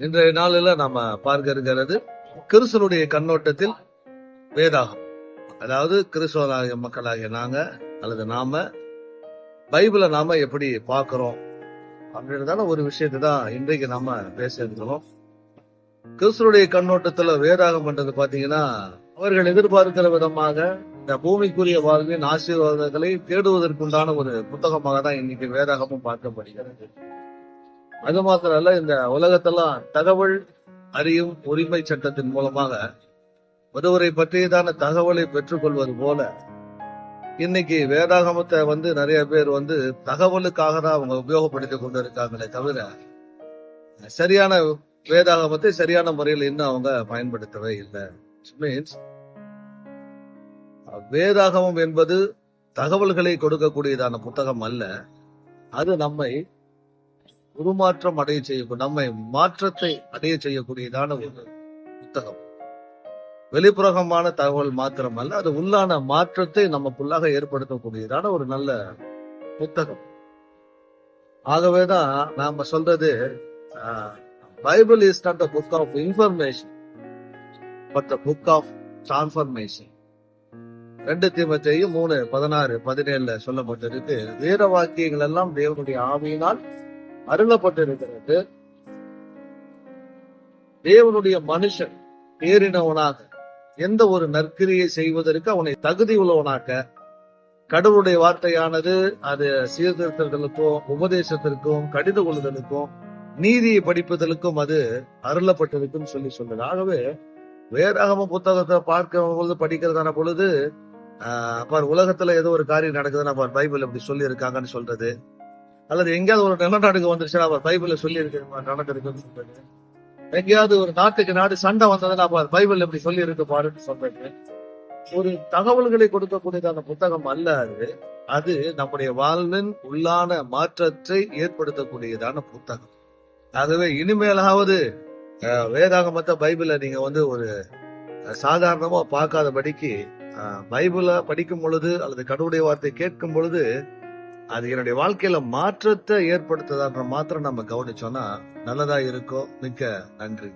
இன்றைய நாளில் நாம பார்க்க இருக்கிறது கிறிஸ்தனுடைய கண்ணோட்டத்தில் வேதாகம். அதாவது கிறிஸ்தவனாகிய மக்களாகிய நாங்க அல்லது நாம பைபிளை நாம எப்படி பார்க்கிறோம் அப்படின்றதான ஒரு விஷயத்தை தான் இன்றைக்கு நாம பேச கிறிஸ்தனுடைய கண்ணோட்டத்துல வேதாகம் பண்றது பாத்தீங்கன்னா அவர்கள் எதிர்பார்க்கிற விதமாக இந்த பூமிக்குரிய வாழ்வின் ஆசீர்வாதங்களை தேடுவதற்குண்டான ஒரு புத்தகமாக தான் இன்னைக்கு வேதாகமும் பார்க்கப்படுகிறது. அது மாத்திரம் அல்ல இந்த உலகத்தெல்லாம் தகவல் அறியும் உரிமை சட்டத்தின் மூலமாக ஒருவரை பற்றியதான தகவலை பெற்றுக்கொள்வது போல இன்னைக்கு வேதாகமத்தை வந்து நிறைய பேர் வந்து தகவலுக்காக தான் அவங்க உபயோகப்படுத்தி கொண்டு இருக்காங்களே தவிர சரியான வேதாகமத்தை சரியான முறையில் இன்னும் அவங்க பயன்படுத்தவே இல்லை. மீன்ஸ் வேதாகமம் என்பது தகவல்களை கொடுக்கக்கூடியதான புத்தகம் அல்ல. அது நம்மை உருமாற்றம் அடைய செய்யக்கூடிய நம்மை மாற்றத்தை அடைய செய்யக்கூடியதான ஒரு புத்தகம். வெளிப்புறகமான தகவல் மாத்திரம் அல்ல அது உள்ளான மாற்றத்தை நமக்குள்ளாக ஏற்படுத்தக்கூடியதான ஒரு நல்ல புத்தகம். ஆகவேதான் நாம சொல்றது Bible is not the book of information but the book of transformation ரெண்டு தீமத்தையும் மூணு பதினாறு பதினேழுல சொல்லப்பட்டிருக்கு. வீர வாக்கியங்கள் எல்லாம் தேவனுடைய ஆவியினால் அருளப்பட்டிருக்கிறது. தேவனுடைய மனுஷன் தேறினவனாக எந்த ஒரு நற்கிரியை செய்வதற்கு அவனை தகுதி உள்ளவனாக்க கடவுளுடைய வார்த்தையானது அது சீர்திருத்தங்களுக்கும் உபதேசத்திற்கும் கடித கொள்ளுதலுக்கும் நீதியை படிப்பதற்கும் அது அருளப்பட்டிருக்குன்னு சொல்லி சொல்லுது. ஆகவே வேதாகம புத்தகத்தை பார்க்கும் பொழுது படிக்கிறதான பொழுது ஆஹ் பார் உலகத்துல ஏதோ ஒரு காரியம் நடக்குதுன்னா பார் பைபிள் அப்படி சொல்லி இருக்காங்கன்னு சொல்றது. அல்லது எங்கேயாவது ஒரு நிலநடுக்கம் வந்துருச்சுன்னா அவர் பைபிள்ல சொல்லி இருக்கு நடந்திருக்குன்னு சொல்றது. எங்கேயாவது ஒரு நாட்டுக்கு நாடு சண்டை வந்ததுன்னா அவர் பைபிள் இப்படி சொல்லி இருக்கு பாருன்னு சொல்றது. ஒரு தகவல்களை கொடுக்கக்கூடியதான புத்தகம் அல்ல அது. அது நம்முடைய வாழ்வின் உள்ளான மாற்றத்தை ஏற்படுத்தக்கூடியதான புத்தகம். ஆகவே இனிமேலாவது அஹ், வேதாகமத்தை பைபிளை நீங்க வந்து ஒரு சாதாரணமா பார்க்காதபடிக்கு அஹ், பைபிளை படிக்கும் பொழுது அல்லது கடவுளுடைய வார்த்தை கேட்கும் பொழுது அது என்னுடைய வாழ்க்கையில மாற்றத்தை ஏற்படுத்துதான்ற மாத்திரம் நம்ம கவனிச்சோம்னா நல்லதா இருக்கும் மிக்க நன்றி.